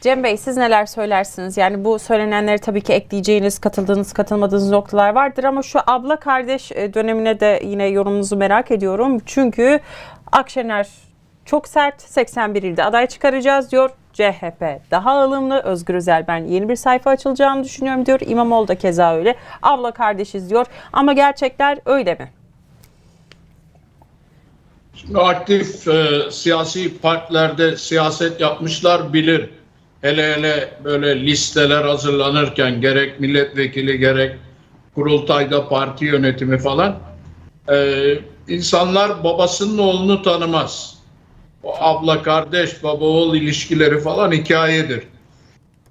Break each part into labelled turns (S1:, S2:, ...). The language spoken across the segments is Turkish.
S1: Cem Bey siz neler söylersiniz? Yani bu söylenenleri tabii ki ekleyeceğiniz, katıldığınız, katılmadığınız noktalar vardır ama şu abla kardeş e, dönemine de yine yorumunuzu merak ediyorum. Çünkü Akşener çok sert 81 ilde aday çıkaracağız diyor. CHP daha ılımlı. Özgür Özel ben yeni bir sayfa açılacağını düşünüyorum diyor. İmamoğlu da keza öyle. Abla kardeşiz diyor. Ama gerçekler öyle mi?
S2: Şimdi aktif e, siyasi partilerde siyaset yapmışlar bilir. Hele hele böyle listeler hazırlanırken gerek milletvekili gerek kurultayda parti yönetimi falan e, insanlar babasının oğlunu tanımaz. O abla kardeş baba oğul ilişkileri falan hikayedir.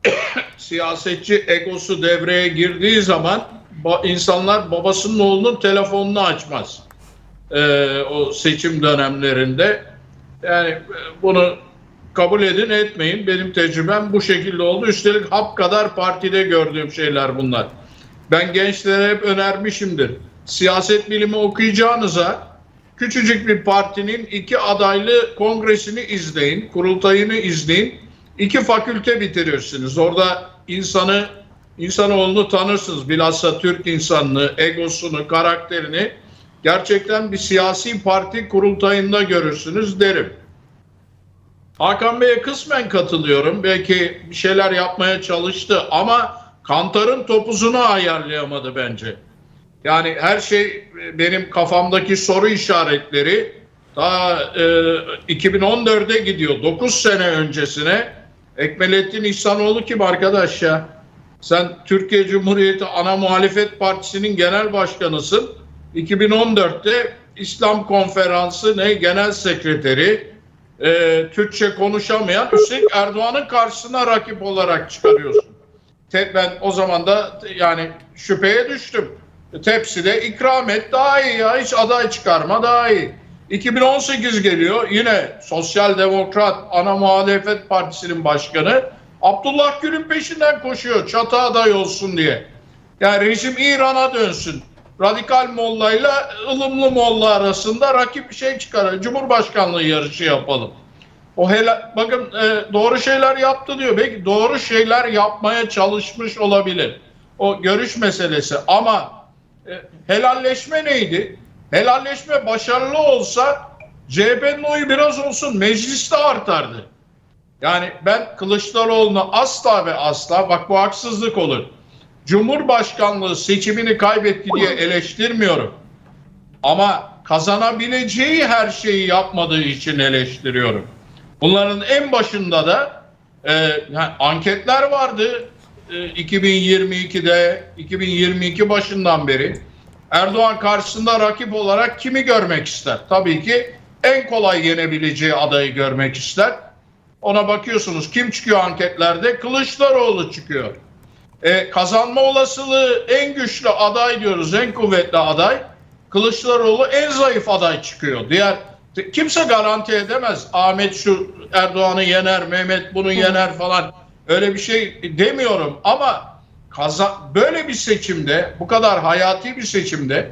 S2: Siyasetçi egosu devreye girdiği zaman ba- insanlar babasının oğlunun telefonunu açmaz e, o seçim dönemlerinde. Yani e, bunu kabul edin etmeyin. Benim tecrübem bu şekilde oldu. Üstelik hap kadar partide gördüğüm şeyler bunlar. Ben gençlere hep önermişimdir. Siyaset bilimi okuyacağınıza küçücük bir partinin iki adaylı kongresini izleyin, kurultayını izleyin. İki fakülte bitirirsiniz. Orada insanı, insanoğlunu tanırsınız. Bilhassa Türk insanını, egosunu, karakterini gerçekten bir siyasi parti kurultayında görürsünüz derim. Hakan Bey'e kısmen katılıyorum. Belki bir şeyler yapmaya çalıştı ama Kantar'ın topuzunu ayarlayamadı bence. Yani her şey benim kafamdaki soru işaretleri daha e, 2014'e gidiyor. 9 sene öncesine Ekmelettin İhsanoğlu kim arkadaş ya? Sen Türkiye Cumhuriyeti Ana Muhalefet Partisi'nin genel başkanısın. 2014'te İslam Konferansı ne genel sekreteri e, Türkçe konuşamayan üstelik Erdoğan'ın karşısına rakip olarak çıkarıyorsun. Te, ben o zaman da yani şüpheye düştüm. Tepside ikram et daha iyi ya hiç aday çıkarma daha iyi. 2018 geliyor yine Sosyal Demokrat Ana Muhalefet Partisi'nin başkanı Abdullah Gül'ün peşinden koşuyor çatı aday olsun diye. Yani rejim İran'a dönsün. Radikal Molla ile ılımlı Molla arasında rakip bir şey çıkar. Cumhurbaşkanlığı yarışı yapalım. O hela, bakın e, doğru şeyler yaptı diyor. Belki doğru şeyler yapmaya çalışmış olabilir. O görüş meselesi ama e, helalleşme neydi? Helalleşme başarılı olsa CHP'nin oyu biraz olsun mecliste artardı. Yani ben Kılıçdaroğlu'nu asla ve asla bak bu haksızlık olur. Cumhurbaşkanlığı seçimini kaybetti diye eleştirmiyorum. Ama kazanabileceği her şeyi yapmadığı için eleştiriyorum. Bunların en başında da e, yani anketler vardı e, 2022'de, 2022 başından beri. Erdoğan karşısında rakip olarak kimi görmek ister? Tabii ki en kolay yenebileceği adayı görmek ister. Ona bakıyorsunuz kim çıkıyor anketlerde? Kılıçdaroğlu çıkıyor. E, kazanma olasılığı en güçlü aday diyoruz, en kuvvetli aday. Kılıçdaroğlu en zayıf aday çıkıyor. Diğer kimse garanti edemez. Ahmet şu Erdoğan'ı yener, Mehmet bunu yener falan. Öyle bir şey demiyorum ama kaza böyle bir seçimde, bu kadar hayati bir seçimde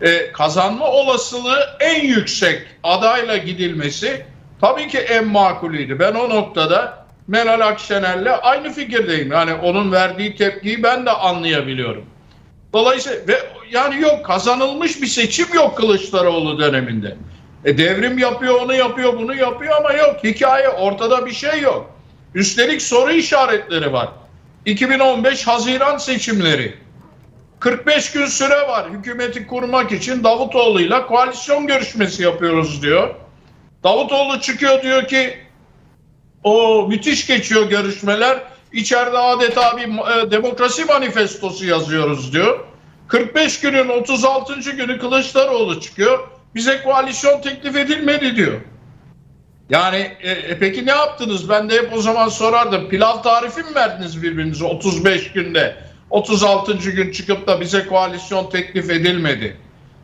S2: e, kazanma olasılığı en yüksek adayla gidilmesi tabii ki en makulüydü. Ben o noktada Meral Akşener'le aynı fikirdeyim. Yani onun verdiği tepkiyi ben de anlayabiliyorum. Dolayısıyla ve yani yok kazanılmış bir seçim yok Kılıçdaroğlu döneminde. E devrim yapıyor, onu yapıyor, bunu yapıyor ama yok hikaye ortada bir şey yok. Üstelik soru işaretleri var. 2015 Haziran seçimleri. 45 gün süre var hükümeti kurmak için Davutoğlu'yla koalisyon görüşmesi yapıyoruz diyor. Davutoğlu çıkıyor diyor ki o müthiş geçiyor görüşmeler. İçeride adeta bir e, demokrasi manifestosu yazıyoruz diyor. 45 günün 36. günü Kılıçdaroğlu çıkıyor. Bize koalisyon teklif edilmedi diyor. Yani e, e, peki ne yaptınız? Ben de hep o zaman sorardım. Pilav tarifi mi verdiniz birbirinize 35 günde? 36. gün çıkıp da bize koalisyon teklif edilmedi.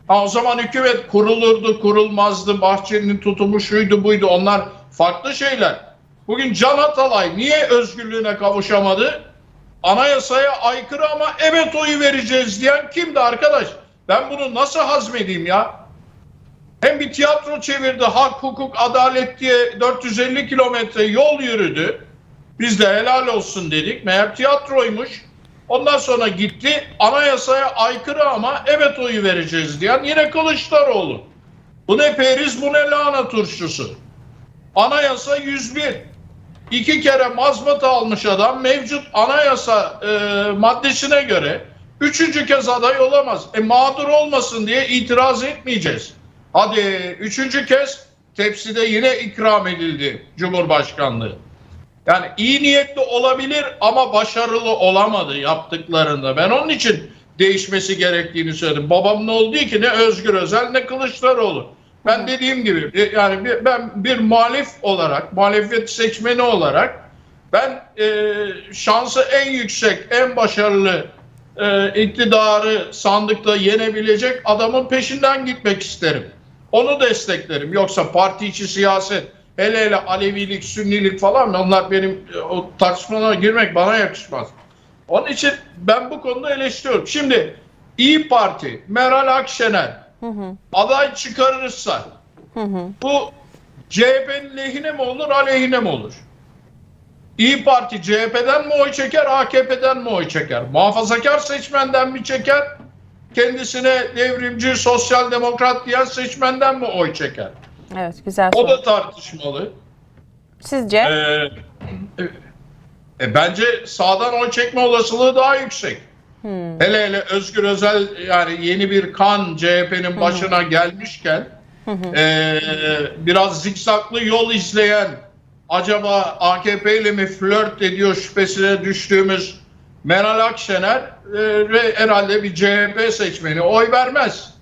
S2: Ha o zaman hükümet kurulurdu, kurulmazdı. Bahçeli'nin tutumu şuydu, buydu. Onlar farklı şeyler. Bugün Can Atalay niye özgürlüğüne kavuşamadı? Anayasaya aykırı ama evet oyu vereceğiz diyen kimdi arkadaş? Ben bunu nasıl hazmedeyim ya? Hem bir tiyatro çevirdi, hak, hukuk, adalet diye 450 kilometre yol yürüdü. Biz de helal olsun dedik. Meğer tiyatroymuş. Ondan sonra gitti anayasaya aykırı ama evet oyu vereceğiz diyen yine Kılıçdaroğlu. Bu ne periz bu ne lahana turşusu. Anayasa 101. İki kere mazbat almış adam mevcut anayasa e, maddesine göre üçüncü kez aday olamaz. E mağdur olmasın diye itiraz etmeyeceğiz. Hadi üçüncü kez tepside yine ikram edildi Cumhurbaşkanlığı. Yani iyi niyetli olabilir ama başarılı olamadı yaptıklarında. Ben onun için değişmesi gerektiğini söyledim. Babamın olduğu ki ne Özgür Özel ne Kılıçdaroğlu. Ben dediğim gibi e, yani bir, ben bir muhalif olarak, muhalefet seçmeni olarak ben e, şansı en yüksek, en başarılı e, iktidarı sandıkta yenebilecek adamın peşinden gitmek isterim. Onu desteklerim. Yoksa parti içi siyaset, hele hele Alevilik, Sünnilik falan onlar benim e, o tartışmalara girmek bana yakışmaz. Onun için ben bu konuda eleştiriyorum. Şimdi İyi Parti, Meral Akşener aday çıkarırsa bu CHP'nin lehine mi olur, aleyhine mi olur? İyi Parti CHP'den mi oy çeker, AKP'den mi oy çeker? Muhafazakar seçmenden mi çeker? Kendisine devrimci, sosyal demokrat diyen seçmenden mi oy çeker?
S1: Evet güzel
S2: O
S1: soru.
S2: da tartışmalı.
S1: Sizce?
S2: Ee, e, bence sağdan oy çekme olasılığı daha yüksek. Hele hele Özgür Özel yani yeni bir kan CHP'nin başına gelmişken e, biraz zikzaklı yol izleyen acaba AKP ile mi flört ediyor şüphesine düştüğümüz Meral Akşener e, herhalde bir CHP seçmeni oy vermez.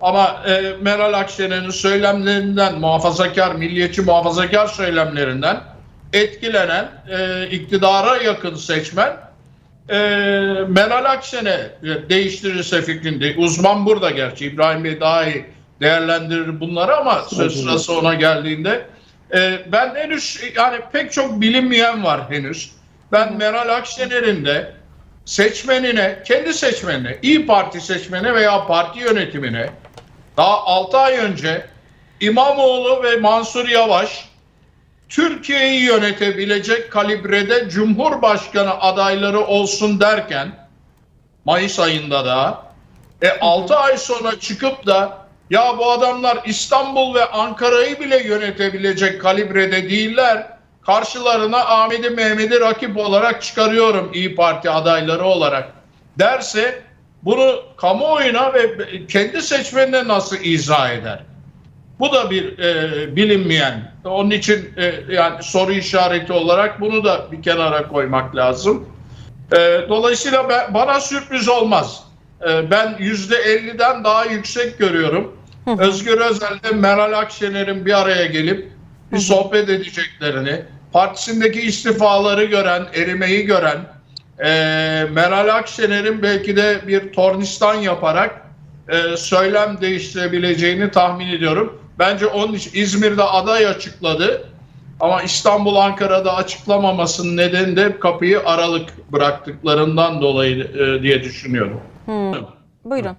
S2: Ama e, Meral Akşener'in söylemlerinden, muhafazakar, milliyetçi muhafazakar söylemlerinden etkilenen e, iktidara yakın seçmen e, Meral Akşener değiştirirse fikrinde. Uzman burada gerçi. İbrahim Bey daha iyi değerlendirir bunları ama söz sırası ona geldiğinde e, ben henüz yani pek çok bilinmeyen var henüz. Ben Meral Akşener'in de seçmenine, kendi seçmenine, İyi Parti seçmenine veya parti yönetimine daha 6 ay önce İmamoğlu ve Mansur Yavaş Türkiye'yi yönetebilecek kalibrede Cumhurbaşkanı adayları olsun derken Mayıs ayında da e 6 ay sonra çıkıp da ya bu adamlar İstanbul ve Ankara'yı bile yönetebilecek kalibrede değiller. Karşılarına Ahmet'i Mehmet'i rakip olarak çıkarıyorum İyi Parti adayları olarak derse bunu kamuoyuna ve kendi seçmenine nasıl izah eder? Bu da bir e, bilinmeyen. Onun için e, yani soru işareti olarak bunu da bir kenara koymak lazım. E, dolayısıyla ben, bana sürpriz olmaz. E, ben yüzde 50'den daha yüksek görüyorum. Özgür Özel'de Meral Akşener'in bir araya gelip bir sohbet edeceklerini, partisindeki istifaları gören, erimeyi gören, e, Meral Akşener'in belki de bir tornistan yaparak e, söylem değiştirebileceğini tahmin ediyorum. Bence onun için İzmir'de aday açıkladı. Ama İstanbul, Ankara'da açıklamamasının nedeni de kapıyı aralık bıraktıklarından dolayı e, diye düşünüyorum.
S1: Buyurun.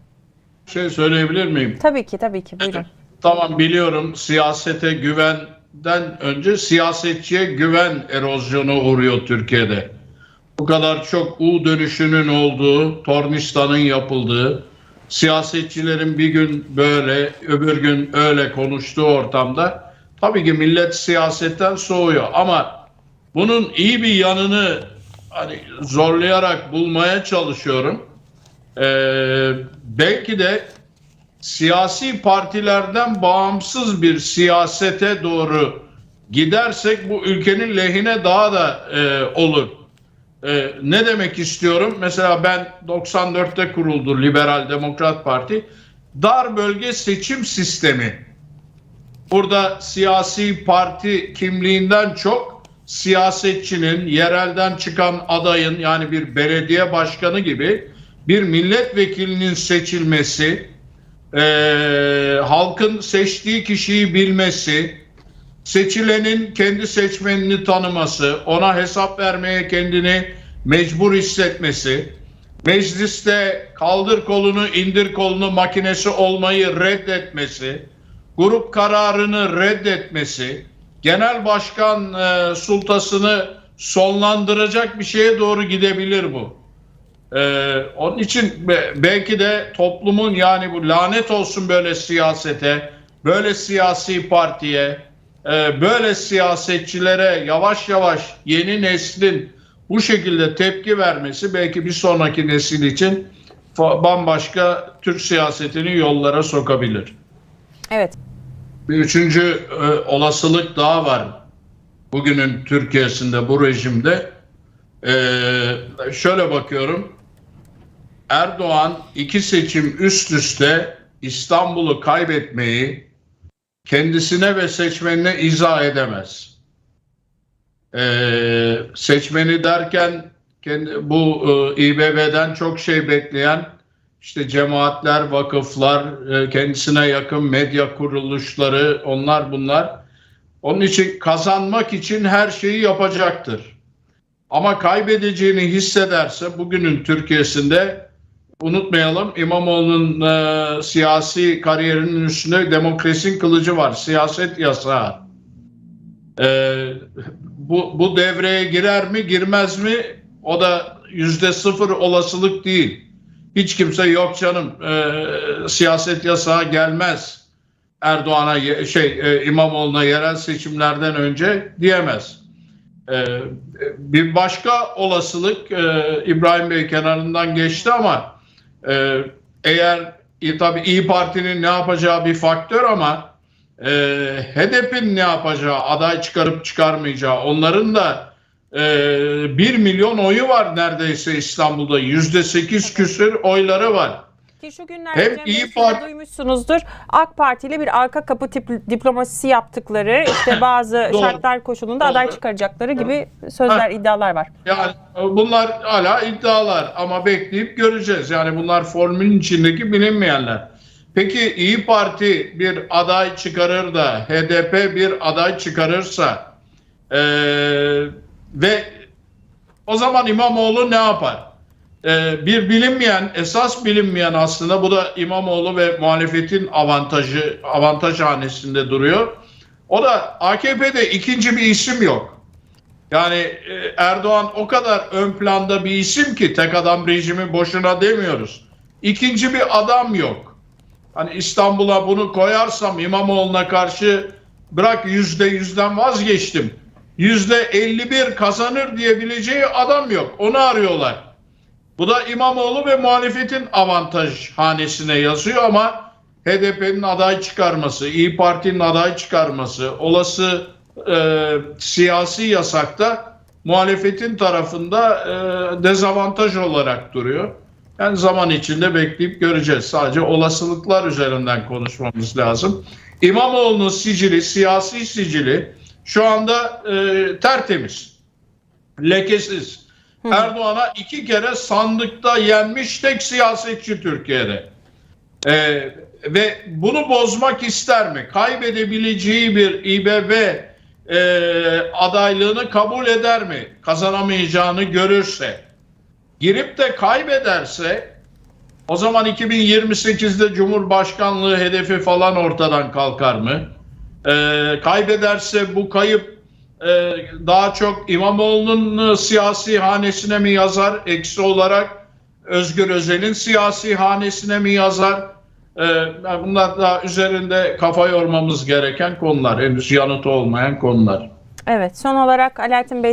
S2: Şey söyleyebilir miyim?
S1: Tabii ki tabii ki buyurun.
S2: Tamam biliyorum siyasete güvenden önce siyasetçiye güven erozyonu uğruyor Türkiye'de. Bu kadar çok U dönüşünün olduğu, tornistanın yapıldığı, siyasetçilerin bir gün böyle, öbür gün öyle konuştuğu ortamda tabii ki millet siyasetten soğuyor. Ama bunun iyi bir yanını hani zorlayarak bulmaya çalışıyorum. Ee, belki de siyasi partilerden bağımsız bir siyasete doğru gidersek bu ülkenin lehine daha da e, olur. E, ne demek istiyorum? Mesela ben 94'te kuruldu Liberal Demokrat Parti. Dar bölge seçim sistemi. Burada siyasi parti kimliğinden çok siyasetçinin, yerelden çıkan adayın yani bir belediye başkanı gibi bir milletvekilinin seçilmesi, e, halkın seçtiği kişiyi bilmesi, seçilenin kendi seçmenini tanıması, ona hesap vermeye kendini mecbur hissetmesi, mecliste kaldır kolunu indir kolunu makinesi olmayı reddetmesi, grup kararını reddetmesi, genel başkan e, sultasını sonlandıracak bir şeye doğru gidebilir bu. Ee, onun için be- belki de toplumun yani bu lanet olsun böyle siyasete, böyle siyasi partiye, e, böyle siyasetçilere yavaş yavaş yeni neslin bu şekilde tepki vermesi belki bir sonraki nesil için bambaşka Türk siyasetini yollara sokabilir.
S1: Evet.
S2: Bir üçüncü e, olasılık daha var bugünün Türkiye'sinde bu rejimde. E, şöyle bakıyorum. Erdoğan iki seçim üst üste İstanbul'u kaybetmeyi kendisine ve seçmenine izah edemez. E, seçmeni derken kendi, bu e, İBB'den çok şey bekleyen işte cemaatler, vakıflar, e, kendisine yakın medya kuruluşları, onlar bunlar. Onun için kazanmak için her şeyi yapacaktır. Ama kaybedeceğini hissederse bugünün Türkiye'sinde unutmayalım İmamoğlu'nun e, siyasi kariyerinin üstünde demokrasinin kılıcı var. Siyaset yasağı. E, bu, bu devreye girer mi girmez mi o da yüzde sıfır olasılık değil. Hiç kimse yok canım e, siyaset yasağı gelmez Erdoğan'a şey e, İmamoğlu'na yerel seçimlerden önce diyemez. E, bir başka olasılık e, İbrahim Bey kenarından geçti ama e, eğer e, tabii İyi Parti'nin ne yapacağı bir faktör ama e, HDP'nin ne yapacağı aday çıkarıp çıkarmayacağı onların da e, 1 milyon oyu var neredeyse İstanbul'da yüzde sekiz küsür oyları var.
S1: Ki şu günlerde
S2: Hem
S1: Cem
S2: İyi Parti-
S1: duymuşsunuzdur. AK Parti ile bir arka kapı tip, diplomasisi yaptıkları işte bazı
S2: Doğru.
S1: şartlar koşulunda aday
S2: Doğru.
S1: çıkaracakları gibi sözler, iddialar var.
S2: Yani bunlar hala iddialar ama bekleyip göreceğiz. Yani bunlar formülün içindeki bilinmeyenler. Peki İyi Parti bir aday çıkarır da HDP bir aday çıkarırsa e, ve o zaman İmamoğlu ne yapar? E, bir bilinmeyen, esas bilinmeyen aslında bu da İmamoğlu ve muhalefetin avantajı, avantaj hanesinde duruyor. O da AKP'de ikinci bir isim yok. Yani e, Erdoğan o kadar ön planda bir isim ki tek adam rejimi boşuna demiyoruz. İkinci bir adam yok. Hani İstanbul'a bunu koyarsam İmamoğlu'na karşı bırak yüzde yüzden vazgeçtim. Yüzde 51 kazanır diyebileceği adam yok. Onu arıyorlar. Bu da İmamoğlu ve muhalefetin avantaj hanesine yazıyor ama HDP'nin aday çıkarması, İyi Parti'nin aday çıkarması, olası e, siyasi yasakta muhalefetin tarafında e, dezavantaj olarak duruyor. Yani zaman içinde bekleyip göreceğiz. Sadece olasılıklar üzerinden konuşmamız lazım. İmamoğlu'nun sicili, siyasi sicili şu anda e, tertemiz, lekesiz. Erdoğan'a iki kere sandıkta yenmiş tek siyasetçi Türkiye'de. Ee, ve bunu bozmak ister mi? Kaybedebileceği bir İBB e, adaylığını kabul eder mi? Kazanamayacağını görürse. Girip de kaybederse o zaman 2028'de Cumhurbaşkanlığı hedefi falan ortadan kalkar mı? Ee, kaybederse bu kayıp daha çok İmamoğlu'nun e, siyasi hanesine mi yazar eksi olarak Özgür Özel'in siyasi hanesine mi yazar? Ee, bunlar da üzerinde kafa yormamız gereken konular. Henüz yanıtı olmayan konular.
S1: Evet son olarak Alaaddin Bey